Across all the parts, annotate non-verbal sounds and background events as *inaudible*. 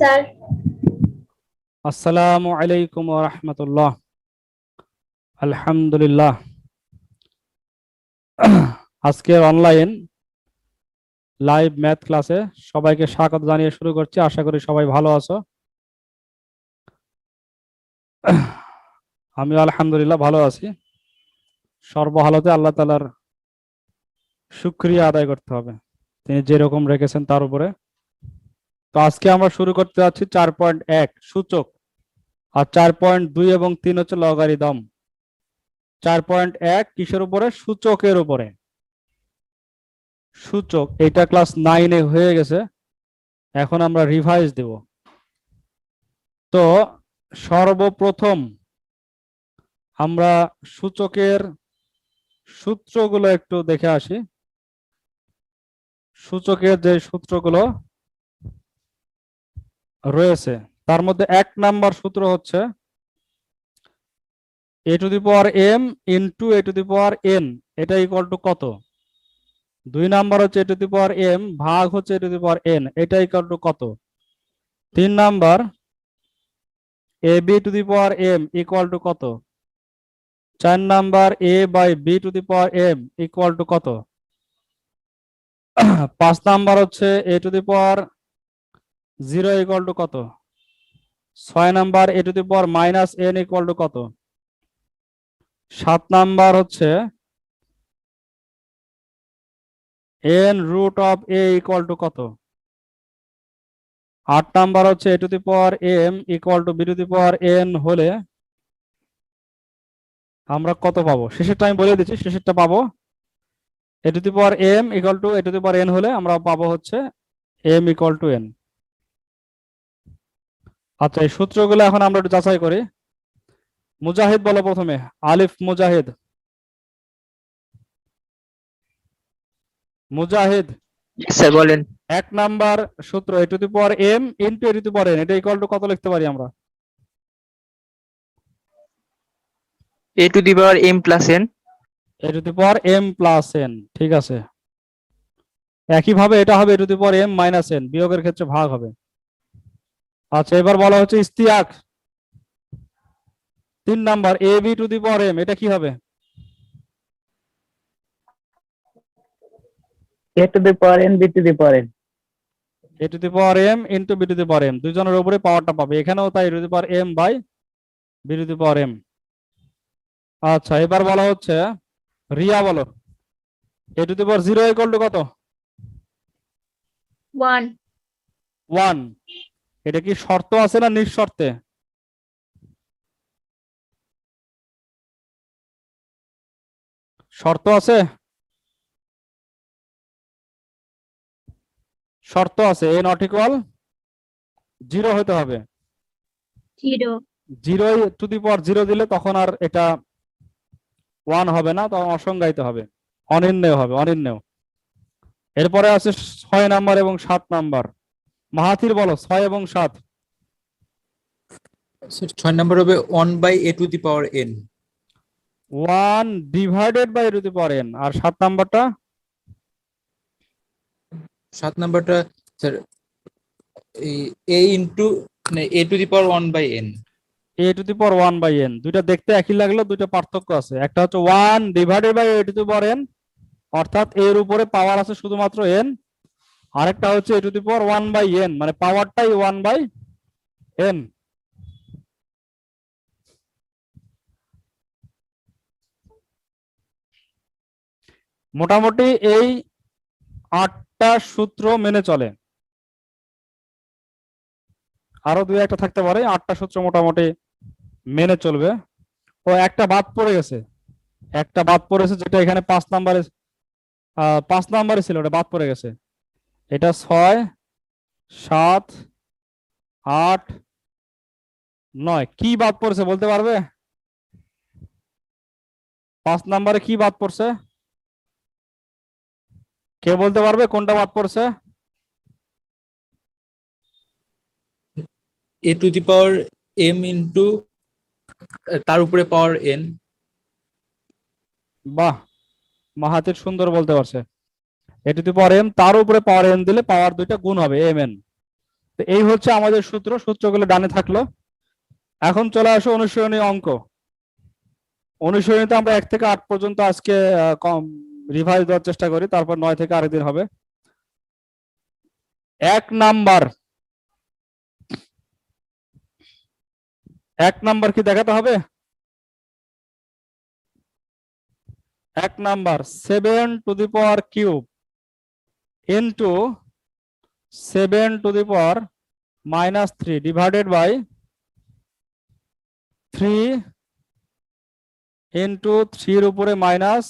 Sir. আসসালামু আলাইকুম ওয়া আলহামদুলিল্লাহ। আজকের অনলাইন লাইভ ম্যাথ ক্লাসে সবাইকে স্বাগত জানিয়ে শুরু করছি। আশা করি সবাই ভালো আছো। আমি আলহামদুলিল্লাহ ভালো আছি। সর্বহালতে আল্লাহ তালার শুক্রিয়া আদায় করতে হবে। তিনি যেরকম রেখেছেন তার উপরে। তো আজকে আমরা শুরু করতে যাচ্ছি চার পয়েন্ট এক সূচক। আর চার পয়েন্ট দুই এবং তিন হচ্ছে লগারিদম। চার পয়েন্ট এক কিসের উপরে? সূচকের উপরে। সূচক এটা ক্লাস নাইনে হয়ে গেছে। এখন আমরা রিভাইজ দেব। তো সর্বপ্রথম আমরা সূচকের সূত্রগুলো একটু দেখে আসি। সূচকের যে সূত্রগুলো রয়েছে। তার মধ্যে এক নাম্বার সূত্র হচ্ছে a to the power m into a to the power n এটা ইকুয়াল টু কত? দুই নাম্বার হচ্ছে এ টু দি পাওয়ার এম ভাগ হচ্ছে a to the power n এটা ইকুয়াল টু কত? তিন number a b to the power m equal to কত? চার number a by b to the power m equal to কত? পাঁচ নাম্বার হচ্ছে a to the power zero equal to কত? ছয় number a to the power minus n equal to কত? সাত number হচ্ছে n root of a equal to কত? আট নাম্বার হচ্ছে a to the power m equal to b to the power n হলে আমরা কত পাবো? শেষেরটা আমি বলে দিচ্ছি, শেষেরটা পাবো। A to the power m equal to a to the power n হলে আমরা পাবো হচ্ছে এম ইকুয়াল টু এন আচ্ছা এই সূত্রগুলো এখন আমরা একটু যাচাই করি। মুজাহিদ বলো প্রথমে। আলিফ মুজাহিদ। মুজাহিদ। স্যার বলেন। এক নাম্বার সূত্র a to the power m into a to the power n এটা ইকুয়াল টু কত লিখতে পারি আমরা? A to the power m plus n a to the power m plus n ঠিক আছে। একইভাবে এটা হবে a to the power m minus n বিয়োগের ক্ষেত্রে ভাগ হবে। আচ্ছা এবার বলা হচ্ছে ইস্তিয়াক তিন number a b to the power m এটা কি হবে? A to the power n b to the power n a to the power m into b to the power m. দুজনের উপরে পাওয়ারটা পাবে। এখানেও তাই to the power m by b to the power m. আচ্ছা এবার বলা হচ্ছে রিয়া বলো। A to the power zero equal to কত? ওয়ান। ওয়ান। এটা কি শর্ত আছে না নিঃশর্তে? শর্ত আছে? শর্ত আছে এ নট ইকুয়াল জিরো হতে হবে। Zero zero to the power zero দিলে তখন আর এটা ওয়ান হবে না তখন অসংজ্ঞায়িত হবে। অনির্ণয় হবে অনির্ণয়। এরপরে আছে ছয় নাম্বার এবং সাত নাম্বার। মাহাথির বলো ছয় এবং সাত। ছয় নম্বর হবে one by a to the power n one divided by to the power n আর সাত নাম্বারটা? সাত নাম্বারটা sir a into a to the power one by n a to the power one by n দুইটা দেখতে একই লাগলেও দুইটা পার্থক্য আছে। একটা হচ্ছে one divided by a to the power n অর্থাৎ এর উপরে পাওয়ার আছে শুধুমাত্র এন আরেকটা হচ্ছে a to the power one by n মানে পাওয়ারটাই ওয়ান বাই এন মোটামুটি এই আটটা সূত্র মেনে চলে। আরও দুই একটা থাকতে পারে, আটটা সূত্র মোটামুটি মেনে চলবে। ও, একটা বাদ পড়ে গেছে। একটা বাদ পড়েছে যেটা এখানে পাঁচ নাম্বারে পাঁচ নাম্বারে ছিল, ওটা বাদ পড়ে গেছে। এটা ছয় সাত আট নয়। কি বাদ পড়ছে বলতে পারবে? পাঁচ নাম্বারে কি বাদ পড়ছে? কে বলতে পারবে কোনটা বাদ পড়ছে? A to the power m into তার উপরে পাওয়ার এন। বাহ মাহাতের সুন্দর বলতে পারছে। এ টু দি এম তার উপরে পাওয়ার এন দিলে পাওয়ার দুইটা গুণ হবে এম তো এই হচ্ছে আমাদের সূত্র, সূত্রগুলো ডানে থাকল। এখন চলে আসো অনুসরণীয় অঙ্ক। অনুসরণীতে আমরা এক থেকে আট পর্যন্ত আজকে কম রিভাইজ দেওয়ার চেষ্টা করি, তারপর নয় থেকে আরেকদিন হবে। এক নাম্বার। এক নাম্বার কি দেখাতে হবে? এক number seven to the power cube into seven to the power minus three divided by three into থ্রির উপরে মাইনাস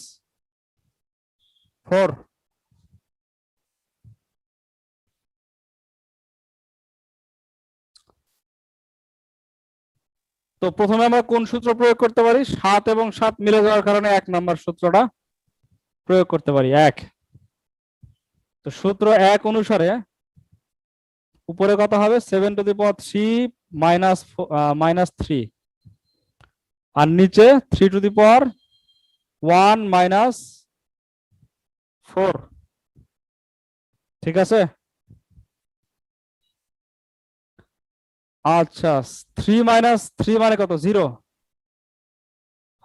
ফোর তো প্রথমে আমরা কোন সূত্র প্রয়োগ করতে পারি? সাত এবং সাত মিলে যাওয়ার কারণে এক নাম্বার সূত্রটা প্রয়োগ করতে পারি, এক। তো সূত্র এক অনুসারে উপরে কত হবে? Seven to the power three minus minus three আর নিচে three to the power one minus four ঠিক আছে? আচ্ছা থ্রি মাইনাস থ্রি মানে কত? জিরো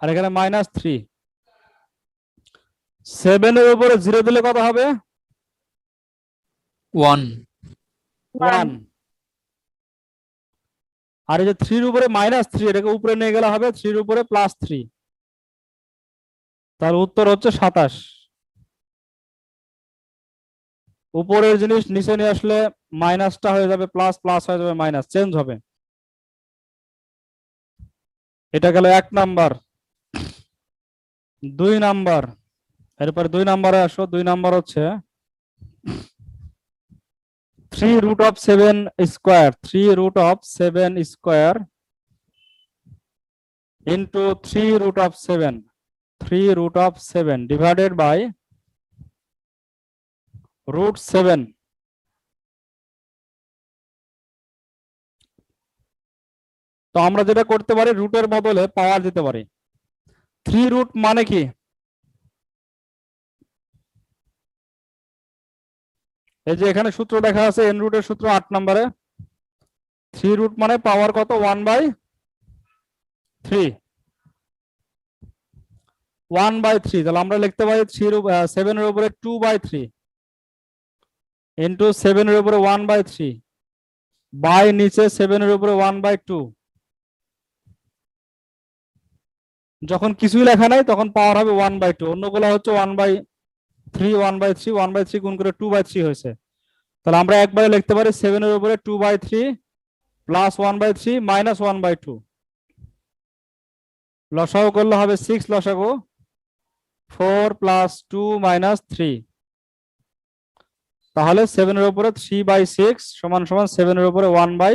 আর এখানে মাইনাস থ্রি সেভেনের উপরে জিরো দিলে কত হবে? ওয়ান ওয়ান আর এই যে থ্রির উপরে মাইনাস থ্রি এটাকে উপরে নিয়ে গেলে হবে থ্রির উপরে প্লাস থ্রি তার উত্তর হচ্ছে সাতাশ। উপরের জিনিস নিচে নিয়ে আসলে মাইনাসটা হয়ে যাবে প্লাস প্লাস হয়ে যাবে মাইনাস চেঞ্জ হবে। এটা গেল এক নাম্বার দুই নাম্বার এরপরে দুই নাম্বারে আসো দুই নাম্বার হচ্ছে three root of seven square three root of seven square into three root of seven three root of seven divided by root seven তো আমরা যেটা করতে পারি রুটের বদলে পাওয়ার দিতে পারি। থ্রি রুট মানে কি? এই যে এখানে সূত্র দেখা আছে এন রুটের সূত্র আট নম্বরে। থ্রি রুট মানে পাওয়ার কত? One by three one by three তাহলে আমরা লিখতে পারি থ্রি সেভেনের উপরে টু বাই থ্রি ইন্টু সেভেনের উপরে ওয়ান বাই থ্রি বাই নিচে সেভেনের উপরে ওয়ান বাই টু যখন কিছুই লেখা নাই, তখন পাওয়ার হবে ওয়ান বাই টু অন্যগুলো হচ্ছে one by three one by three one by three গুণ করে টু বাই থ্রি হয়েছে। তাহলে আমরা একবারে লিখতে পারি সেভেনের উপরে two by three plus one by three minus one by two লসাগু করলে হবে সিক্স লসাগু four plus two minus three তাহলে সেভেনের উপরে থ্রি বাই সিক্স সমান সমান সেভেনের উপরে ওয়ান বাই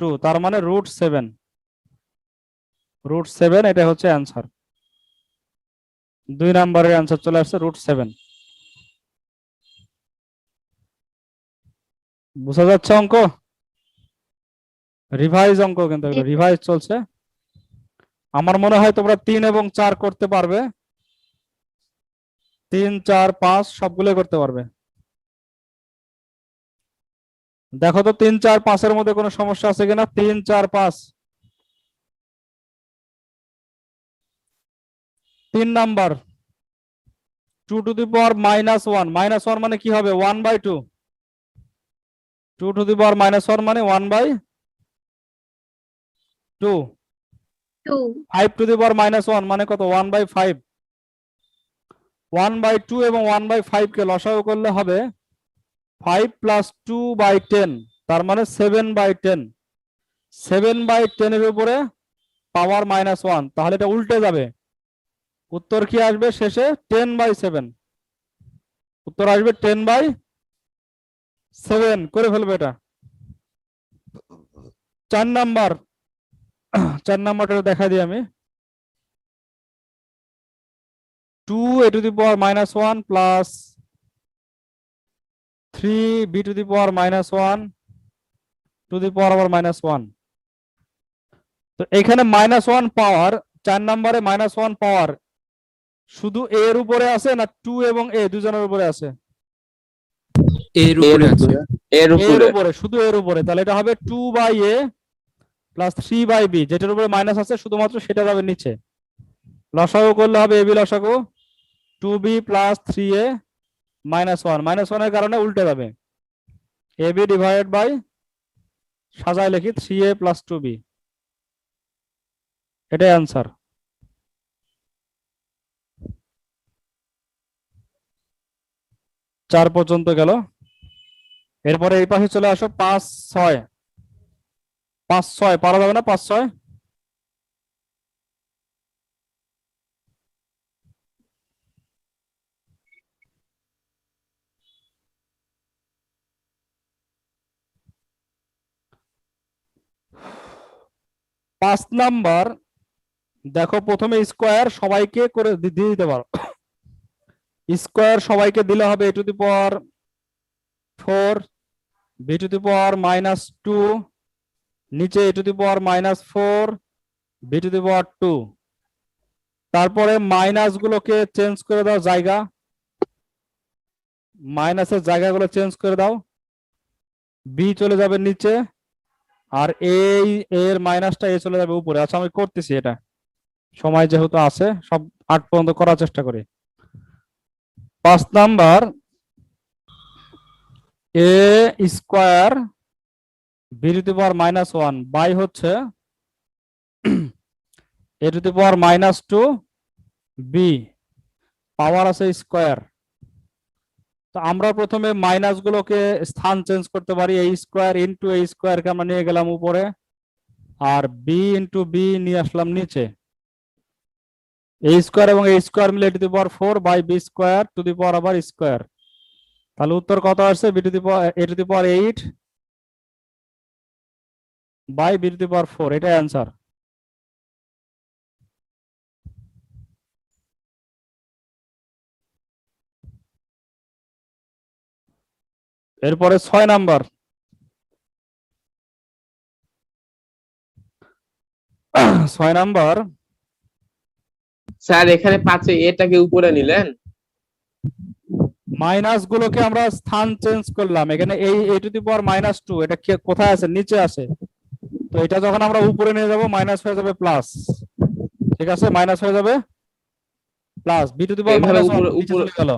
টু তার মানে রুট সেভেন রুট সেভেন এটা হচ্ছে অ্যান্সার দুই নম্বরের অ্যান্সার চলে আসছে রুট সেভেন বোঝা যাচ্ছে অঙ্ক? রিভাইজ অঙ্ক কিন্তু রিভাইজ চলছে। আমার মনে হয় তোমরা তিন এবং চার করতে পারবে। তিন, চার, পাঁচ সবগুলো করতে পারবে। দেখো তো, তিন, চার, পাঁচের মধ্যে কোনো সমস্যা আছে কিনা? তিন, চার, পাঁচ। তিন number. Two to the power minus one minus one মানে কি হবে? One by two two to the power minus one মানে one by two five to the power minus one মানে কত? One by five one by two এবং one by five কে লসাগু করলে হবে five plus two by ten তার মানে seven by ten seven by টেনের উপরে পাওয়ার মাইনাস ওয়ান তাহলে এটা উল্টে যাবে। উত্তর কি আসবে শেষে? টেন বাই সেভেন উত্তর আসবে টেন বাই সেভেন করে ফেলবে এটা। চার নাম্বার। *clears throat* চার নাম্বারটা দেখা দিই আমি। Two a to the power minus one plus three b to the power minus one to the power আবার মাইনাস ওয়ান তো এখানে মাইনাস ওয়ান পাওয়ার চার নম্বরে মাইনাস ওয়ান পাওয়ার শুধু এ এর উপরে আছে না টু এবং এ দুজনের উপরে আছে? এর এর উপরে আছে এর উপরে। শুধু এর উপরে। তাহলে এটা হবে two by a plus three by b যেটার উপরে মাইনাস আছে শুধুমাত্র সেটা যাবে নিচে। লসাগু করলে হবে এবি লসাগু। Two b plus three a minus one minus ওয়ানের কারণে উল্টে যাবে। এ বি ডিভাইডেড বাই সাজায় লিখি three a plus two b এটাই অ্যান্সার চার পর্যন্ত গেল। এরপরে এই পাশে চলে আসো, পাঁচ ছয়। পাঁচ ছয়, পারা যাবে না পাঁচ ছয়? পাঁচ নাম্বার, দেখো প্রথমে স্কোয়ার সবাইকে করে দিয়ে দিতে পারো। স্কোয়ার সবাইকে দিলে হবে a to the power four, b to the power minus two, নিচে a the power minus four, b to the power two. তারপরে মাইনাস গুলোকে চেঞ্জ করে দাও জায়গা। মাইনাসের জায়গাগুলো চেঞ্জ করে দাও। বি চলে যাবে নিচে আর এই এর মাইনাসটা এ চলে যাবে উপরে। আচ্ছা আমি করতেছি এটা। সময় যেহেতু আছে, সব আট পর্যন্ত করার চেষ্টা করি। পাঁচ number, a square b to power minus one, by হচ্ছে a to the power minus two b, power আছে স্কোয়ার। তো আমরা প্রথমে মাইনাস গুলোকে স্থান চেঞ্জ করতে পারি এই স্কোয়ার ইন্টু এই স্কোয়ারকে আমরা নিয়ে গেলাম উপরে, আর বি ইন্টু বি নিয়ে আসলাম নিচে। এই স্কোয়ার এবং স্কোয়ার মিলে to the four by b square to the power আবার স্কোয়ার তাহলে উত্তর কত আসছে? B to the power a to the eight by b to four এটাই অ্যান্সার এরপরে ছয় নাম্বার। ছয় নাম্বার। স্যার এখানে পাঁচে এটাকে উপরে নিলেন। মাইনাস গুলোকে আমরা স্থান চেঞ্জ করলাম। এখানে এই a to the power minus two এটা কোথায় আছে? নিচে আছে। তো এটা যখন আমরা উপরে নিয়ে যাব মাইনাস হয়ে যাবে প্লাস। ঠিক আছে? মাইনাস হয়ে যাবে plus. B to the power minus উপরে- গেল।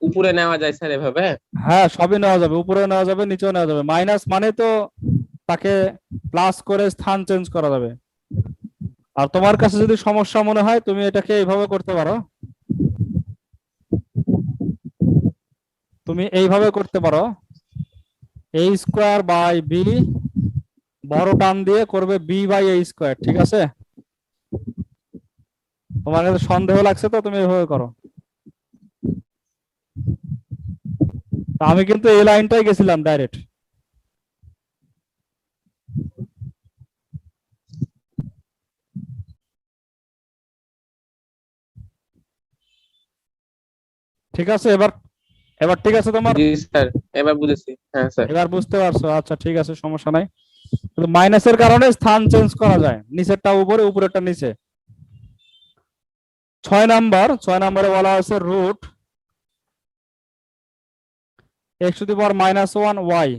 উপরে নেওয়া যায় স্যার এভাবে? হ্যাঁ সবই নেওয়া যাবে। উপরে নেওয়া যাবে নিচেও নেওয়া যাবে। মাইনাস মানে তো তাকে প্লাস করে স্থান চেঞ্জ করা যাবে। আর তোমার কাছে যদি সমস্যা মনে হয়, তুমি এটাকে এইভাবে করতে পারো। তুমি এইভাবে করতে পারো। এ স্কোয়ার বাই বি বড় টান দিয়ে করবে বি বাই এ স্কোয়ার ঠিক আছে? তোমার কাছে সন্দেহ লাগছে তো, তুমি এইভাবে করো। আমি কিন্তু এই লাইনটাই গেছিলাম ডাইরেক্ট ঠিক আছে এবার এবার ঠিক আছে তোমার? জি স্যার এবার বুঝেছি। হ্যাঁ স্যার। এবার বুঝতে পারছ আচ্ছা ঠিক আছে সমস্যা নাই। কিন্তু মাইনাসের কারণে স্থান চেঞ্জ করা যায়। নিচেরটা উপরে উপরেরটা নিচে। ছয় নাম্বার ছয় নাম্বারে বলা আছে root x to the power minus one y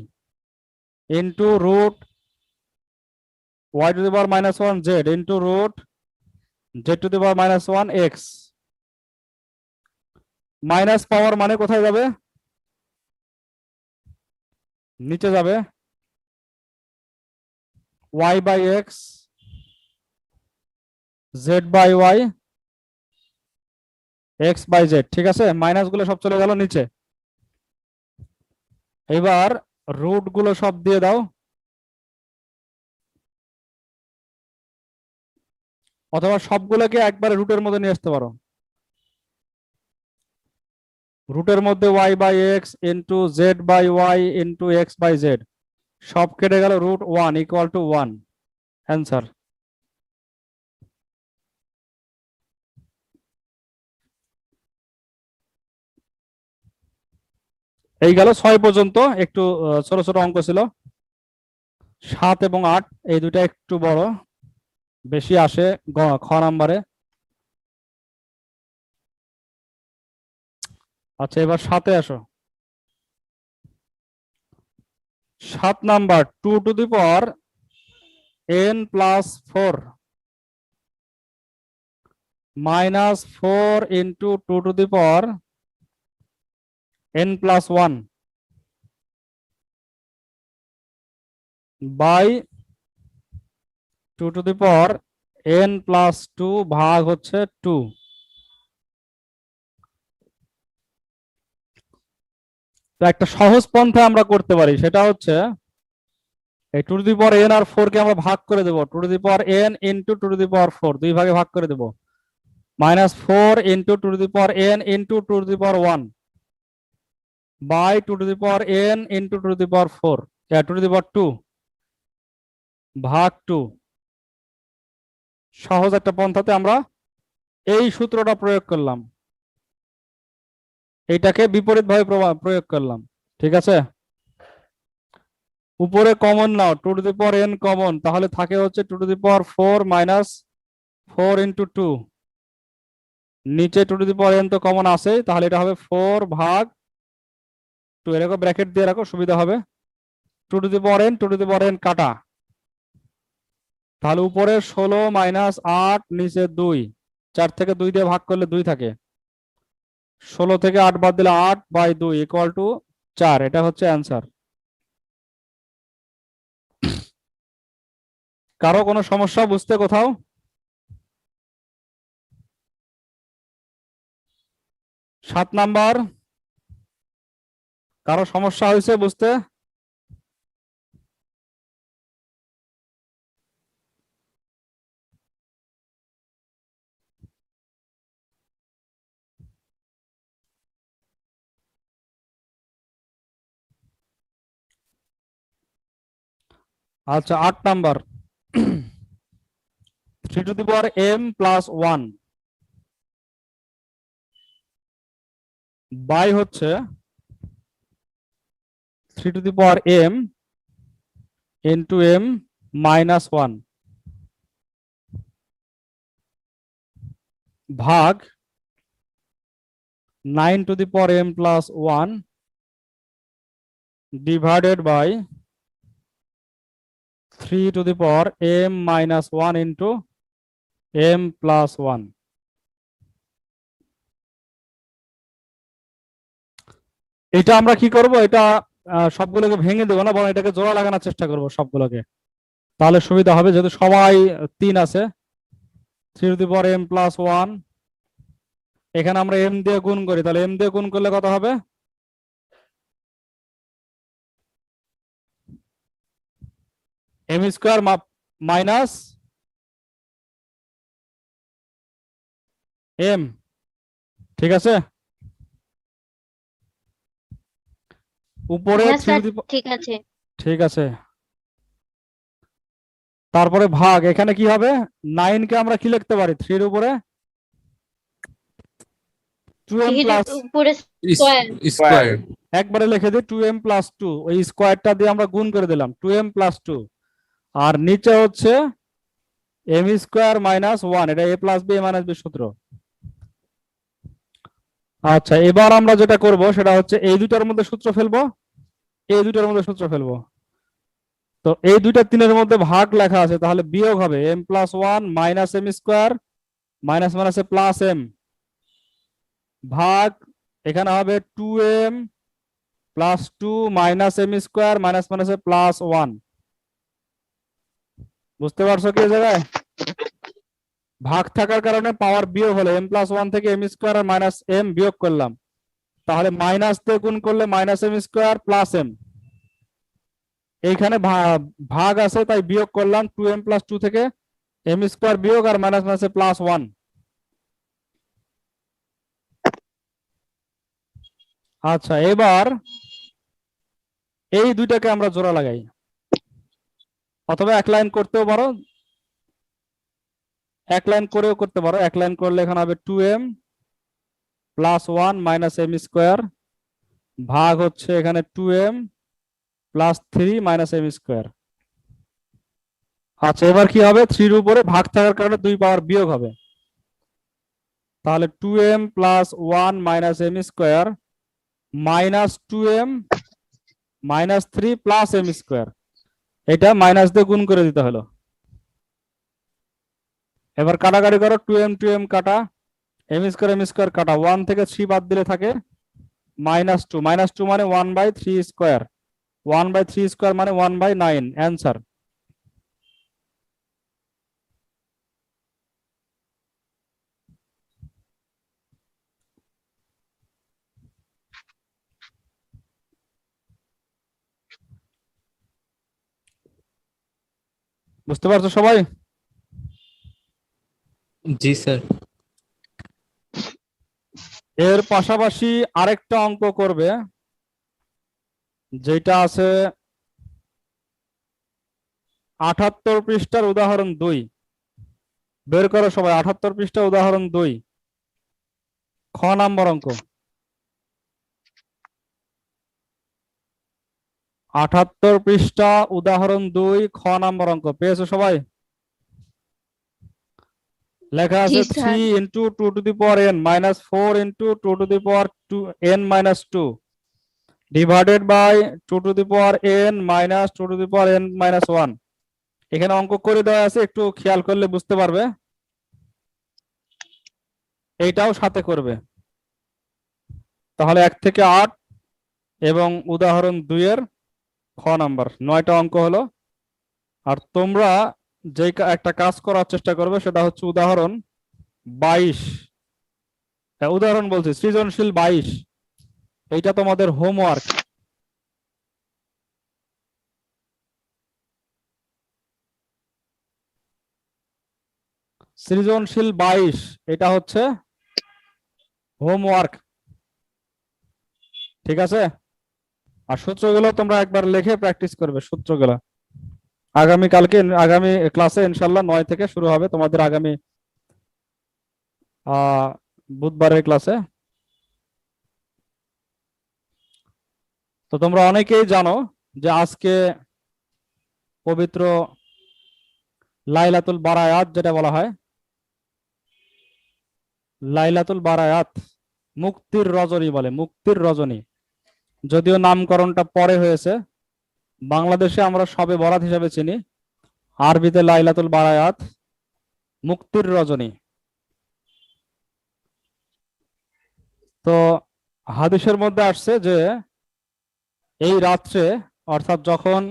into root y to the power minus one z into root z to the power minus one x minus power মানে কোথায় যাবে? নিচে যাবে। Y by x z by y x by z ঠিক আছে? মাইনাসগুলো সব চলে গেল নিচে। এবার রুটগুলো সব দিয়ে দাও। অথবা সবগুলোকে একবারে রুটের মধ্যে নিয়ে আসতে পারো। রুটের মধ্যে y by x into z by y into x by z সব কেটে গেল root one equal to one answer এই গেল ছয় পর্যন্ত, একটু ছোট ছোট অঙ্ক ছিল। সাত এবং আট, এই দুটা একটু বড়, বেশি আসে খ নাম্বারে। আচ্ছা এবার সাথে আসো। সাত number, two to the power n plus four. Minus four into two to the power n plus one. By two to the power n plus two ভাগ হচ্ছে টু। তো একটা সহজ পন্থা আমরা করতে পারি, সেটা হচ্ছে এই টু দি পাওয়ার এন আর ফোর কে আমরা ভাগ করে দেবো। To the power n into two to the power four দুই ভাগে ভাগ করে দেবো। Minus four into two to the power n into two to the power one by to the power n into two to the power four two to the power two ভাগ two সহজ একটা পন্থাতে আমরা এই সূত্রটা প্রয়োগ করলাম। এইটাকে বিপরীত ভাবে প্রয়োগ করলাম। ঠিক আছে? উপরে common now two to the power n common তাহলে থাকে হচ্ছে two to the power four minus four into two নিচে two to the power n তো কমন আছে তাহলে এটা হবে ফোর ভাগ টু এরকম ব্র্যাকেট দিয়ে রাখো, সুবিধা হবে। Two to the power n two to the power n কাটা। তাহলে উপরে ষোলো মাইনাস আট, নিচে দুই। চার থেকে দুই দিয়ে ভাগ করলে দুই থাকে। ষোলো থেকে আট বাদ দিলে আট বাই দুই ইকুয়াল টু চার, এটা হচ্ছে অ্যান্সার কারও কোনো সমস্যা বুঝতে কোথাও? সাত নাম্বার। কারও সমস্যা হয়েছে বুঝতে? আচ্ছা আট number. Three to the power m plus one. By হচ্ছে three to the power m n two m minus one. ভাগ nine to the power m plus one divided by 3 to the power m minus 1 into m plus 1 এটা আমরা কি করব? এটা সবগুলোকে ভেঙে দেবো না, বরং এটাকে জোড়া লাগানোর চেষ্টা করব সবগুলোকে। তাহলে সুবিধা হবে, যেহেতু সবাই তিন আছে। Three to the power m plus one এখানে আমরা এম দিয়ে গুণ করি, তাহলে এম দিয়ে গুণ করলে কত হবে? এম স্কোয়ার মাইনাস এম ঠিক আছে? উপরে হ্যাঁ ঠিক আছে। ঠিক আছে। তারপরে ভাগ এখানে কি হবে? নাইন কে আমরা কি লিখতে পারি? থ্রির উপরে? টু এম থ্রির প্লাস উপরে স্কোয়ার স্কোয়ার একবারে লিখে দিই টু এম প্লাস টু ওই স্কোয়ারটা দিয়ে আমরা গুণ করে দিলাম টু এম প্লাস টু আর নিচে হচ্ছে এম স্কোয়ার মাইনাস ওয়ান এটা a plus b minus b সূত্র। আচ্ছা এবার আমরা যেটা করব, সেটা হচ্ছে এই দুটার মধ্যে সূত্র ফেলব, এই দুটার মধ্যে সূত্র ফেলব। তো এই দুইটা তিনের মধ্যে ভাগ লেখা আছে, তাহলে বিয়োগ হবে M plus one minus M square minus মাইনাসে প্লাস এম ভাগ, এখানে হবে two M plus two minus M square minus মাইনাসে প্লাস ওয়ান বুঝতে পারছ কি জায়গায়? ভাগ থাকার কারণে পাওয়ার বিয়োগ হলো এম প্লাস ওয়ান থেকে এম স্কোয়ার আর মাইনাস এম বিয়োগ করলাম। তাহলে মাইনাস দিয়ে গুণ করলে minus M square plus M এইখানে ভাগ আছে, তাই বিয়োগ করলাম টু এম প্লাস টু থেকে এম স্কোয়ার বিয়োগ আর মাইনাস মাইনাসে প্লাস ওয়ান আচ্ছা এবার এই দুইটাকে আমরা জোড়া লাগাই। অথবা এক লাইন করতেও পারো। এক লাইন করেও করতে পারো। এক লাইন করলে এখানে হবে two M plus one minus M square ভাগ হচ্ছে এখানে two M plus three minus M square আচ্ছা এবার কি হবে? থ্রির উপরে ভাগ থাকার কারণে দুই পাওয়ার বিয়োগ হবে। তাহলে two M plus one minus M square minus two M minus three plus M square এটা মাইনাস দিয়ে গুণ করে দিতে হলো। এবার কাটাকাটি করো টু এম টু এম কাটা এম স্কোয়ার এম স্কোয়ার কাটা। ওয়ান থেকে থ্রি বাদ দিলে থাকে মাইনাস টু মাইনাস টু মানে one by three square one by three square মানে ওয়ান বাই নাইন অ্যান্সার বুঝতে পারছ সবাই? জি স্যার। এর পাশাপাশি আরেকটা অঙ্ক করবে যেটা আছে আঠাত্তর পৃষ্ঠার উদাহরণ দুই। বের করো সবাই আঠাত্তর পৃষ্ঠা উদাহরণ দুই। খ নাম্বার অঙ্ক। আঠাত্তর পৃষ্ঠা উদাহরণ দুই খ নাম্বার অঙ্ক। পেয়েছ সবাই? লেখা আছে three into two to the power N minus four into two to the power two N minus two divided by two to the power N minus two to the power N minus one এখানে অঙ্ক করে দেওয়া আছে একটু খেয়াল করলে বুঝতে পারবে। এইটাও সাথে করবে। তাহলে এক থেকে আট এবং উদাহরণ দুইয়ের খ নাম্বার, নয়টা অঙ্ক হলো। আর তোমরা যে একটা কাজ করার চেষ্টা করবে, সেটা হচ্ছে উদাহরণ বাইশ। উদাহরণ বলছি, সৃজনশীল বাইশ। এইটা তোমাদের হোমওয়ার্ক সৃজনশীল বাইশ, এটা হচ্ছে হোমওয়ার্ক ঠিক আছে? আর সূত্রগুলো তোমরা একবার লিখে প্র্যাকটিস করবে, সূত্রগুলো। আগামী কালকে, আগামী ক্লাসে ইনশাল্লাহ নয় থেকে শুরু হবে তোমাদের আগামী বুধবারের ক্লাসে তো তোমরা অনেকেই জানো যে আজকে পবিত্র লাইলাতুল বারায়াত যেটা বলা হয়, লাইলাতুল বারায়াত, মুক্তির রজনী বলে, মুক্তির রজনী। যদিও নামকরণটা পরে হয়েছে, বাংলাদেশে আমরা সবে বরাত হিসাবে চিনি। আরবিতে লাইলাতুল বারায়াত, মুক্তির রজনী। তো হাদিসের মধ্যে আসছে যে, এই রাত্রে, অর্থাৎ যখন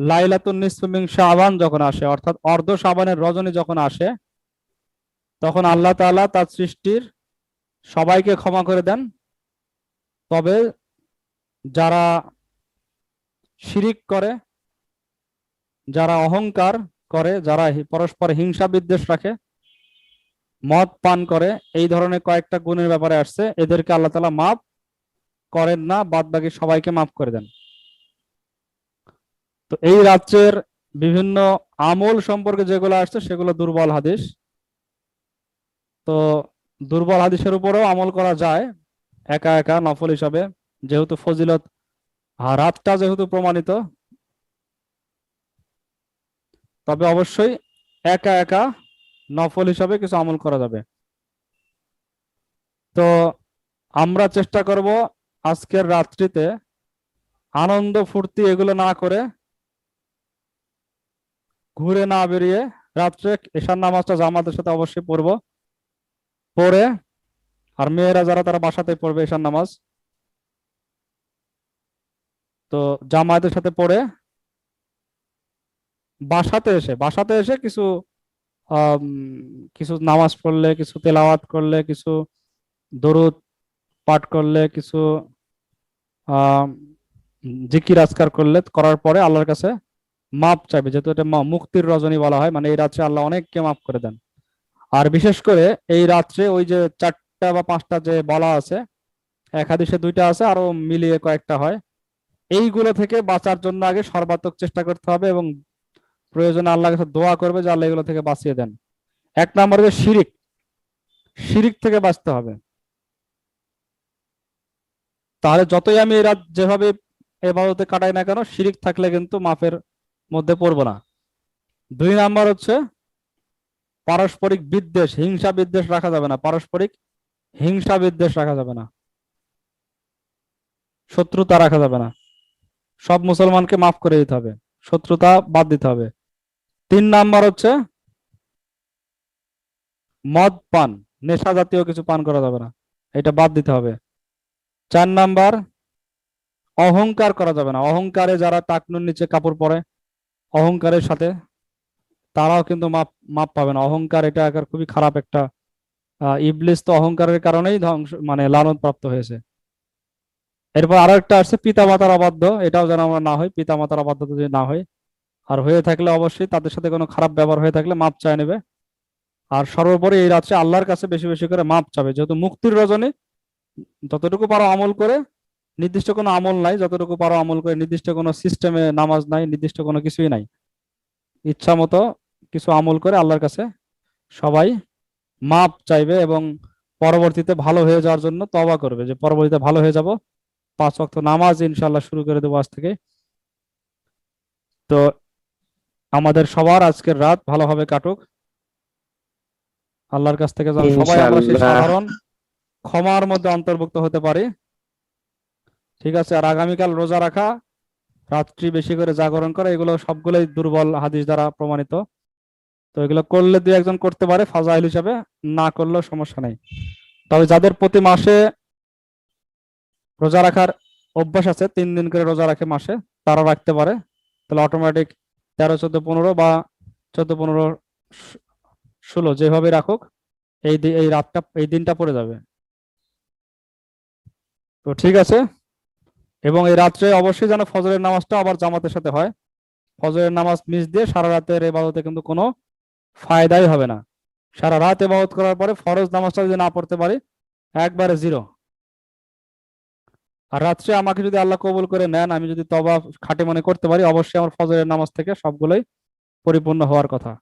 লাইলাতুল নিসফিমিং শাবান যখন আসে, অর্থাৎ অর্ধ শাবানের রজনী যখন আসে, তখন আল্লাহ তাআলা তার সৃষ্টির সবাইকে ক্ষমা করে দেন। তবে যারা শিরিক করে, যারা অহংকার করে, যারা পরস্পর হিংসা বিদ্বেষ রাখে, মদ পান করে, এই ধরনের কয়েকটা গুণের ব্যাপারে আসছে, এদেরকে আল্লাহ তাআলা মাফ করেন না বাদ বাকি সবাইকে মাফ করে দেন। তো এই রাজ্যের বিভিন্ন আমল সম্পর্কে যেগুলো আসছে, সেগুলো দুর্বল হাদিস। তো দুর্বল হাদিসের উপরেও আমল করা যায় একা একা নফল হিসাবে, যেহেতু ফজিলত রাতটা যেহেতু প্রমাণিত, তবে অবশ্যই একা একা নফল হিসাবে কিছু আমল করা যাবে। তো আমরা চেষ্টা করব আজকের রাত্রিতে আনন্দ ফুর্তি এগুলো না করে ঘুরে না বেরিয়ে রাত্রে এশার নামাজটা জামাতের সাথে অবশ্যই পড়ব। পড়ে আর মেয়েরা যারা তারা বাসাতে পড়বে এশার নামাজ। তো জামায়াতের সাথে পড়ে বাসাতে এসে বাসাতে এসে কিছু কিছু নামাজ পড়লে, কিছু তেলাওয়াত করলে, কিছু দরুদ পাঠ করলে, কিছু জিকির আজকার করলে, করার পরে আল্লাহর কাছে মাপ চাইবে, যেহেতু এটা মুক্তির রজনী বলা হয় মানে এই রাত্রে আল্লাহ অনেককে মাফ করে দেন। আর বিশেষ করে এই রাত্রে ওই যে চারটা বা পাঁচটা যে বলা আছে, এক হাদিসে দুইটা আছে, আরও মিলিয়ে কয়েকটা হয়। এইগুলো থেকে বাঁচার জন্য আগে সর্বাত্মক চেষ্টা করতে হবে এবং প্রয়োজনে আল্লাহর কাছে দোয়া করবে যে আল্লাহ এগুলো থেকে বাঁচিয়ে দেন। এক নম্বরে যে শিরিক। শিরিক থেকে বাঁচতে হবে। তাহলে যতই আমি এরা যেভাবে এবাদতে কাটাই না কেন, শিরিক থাকলে কিন্তু মাফের মধ্যে পড়ব না। দুই নাম্বার হচ্ছে পারস্পরিক বিদ্বেষ, হিংসা বিদ্বেষ রাখা যাবে না। পারস্পরিক হিংসা বিদ্বেষ রাখা যাবে না। শত্রুতা রাখা যাবে না। সব মুসলমানকে মাফ করে দিতে হবে। শত্রুতা বাদ দিতে হবে। তিন নাম্বার হচ্ছে, মদ পান, নেশা জাতীয় কিছু পান করা যাবে না। এটা বাদ দিতে হবে। চার নাম্বার, অহংকার করা যাবে না। অহংকারে যারা টাকনুর নিচে কাপড় পরে, অহংকারের সাথে তারাও কিন্তু মাপ মাপ পাবে না। অহংকার এটা খুবই খারাপ একটা ইবলিস তো অহংকারের কারণেই ধ্বংস মানে লালন প্রাপ্ত হয়েছে। এরপর আরও একটা আসছে পিতা মাতার অবাধ্য। এটাও যেন আমরা না হই পিতা মাতার অবাধ্য যদি না হয় আর হয়ে থাকলে অবশ্যই তাদের সাথে কোনো খারাপ ব্যবহার হয়ে থাকলে মাপ চায় নেবে। আর সর্বোপরি এই রাত্রে আল্লাহর কাছে বেশি বেশি করে মাপ চাবে। যেহেতু মুক্তির রজনী, যতটুকু পারো আমল করে, নির্দিষ্ট কোনো আমল নাই, যতটুকু পারো আমল করে, নির্দিষ্ট কোনো সিস্টেমে নামাজ নাই, নির্দিষ্ট কোনো কিছুই নাই। ইচ্ছা মতো কিছু আমল করে আল্লাহর কাছে সবাই মাপ চাইবে এবং পরবর্তীতে ভালো হয়ে যাওয়ার জন্য তবা করবে যে পরবর্তীতে ভালো হয়ে যাব। পাঁচ ওয়াক্ত নামাজ ইনশাল্লাহ শুরু করে দেবো আজ থেকে। তো আমাদের সবার আজকের রাত ভালোভাবে কাটুক। আল্লাহর কাছ থেকে যেন সবাই আমরা সেই সাধারণ ক্ষমার মধ্যে অন্তর্ভুক্ত হতে পারি। ঠিক আছে আর আগামীকাল রোজা রাখা রাত্রি বেশি করে জাগরণ করা এগুলো সবগুলোই দুর্বল হাদিস দ্বারা প্রমাণিত। তো এগুলো করলে দুই একজন করতে পারে, ফাজাইল হিসাবে। না করলেও সমস্যা নেই। তবে যাদের প্রতি মাসে রোজা রাখার অভ্যাস আছে, তিন দিন করে রোজা রাখে মাসে, তারা রাখতে পারে। তাহলে অটোমেটিক তেরো, চোদ্দ, পনেরো বা চোদ্দ, পনেরো, ষোলো যেভাবে রাখুক, এই দি- এই রাতটা, এই দিনটা পড়ে যাবে। তো ঠিক আছে। এবং এই রাত্রে অবশ্যই যেন ফজরের নামাজটা আবার জামাতের সাথে হয়। ফজরের নামাজ মিস দিয়ে সারা রাতের এবাদতে কিন্তু কোনো ফায়দাই হবে না। সারা রাত এবাদত করার পরে ফরজ নামাজটা যদি না পড়তে পারি, একবারে জিরো আর রাত্রে আমাকে যদি আল্লাহ কবুল করে নেন, আমি যদি তবা খাটে মনে করতে পারি, অবশ্যই আমার ফজরের নামাজ থেকে সবগুলোই পরিপূর্ণ হওয়ার কথা।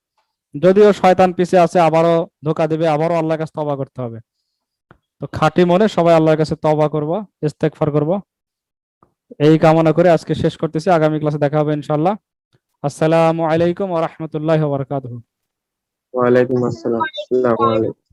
যদিও শয়তান পিছে আছে, আবারও ধোকা দেবে, আবারও আল্লাহর কাছে তবা করতে হবে। তো খাঁটি মনে সবাই আল্লাহর কাছে তবা করব, ইস্তেগফার করব। এই কামনা করে আজকে শেষ করতেছি। আগামী ক্লাসে দেখা হবে ইনশাআল্লাহ। আসসালামু আলাইকুম ওয়া বারাকাতুহু। ওয়ালাইকুম আসসালাম আসসালামু আলাইকুম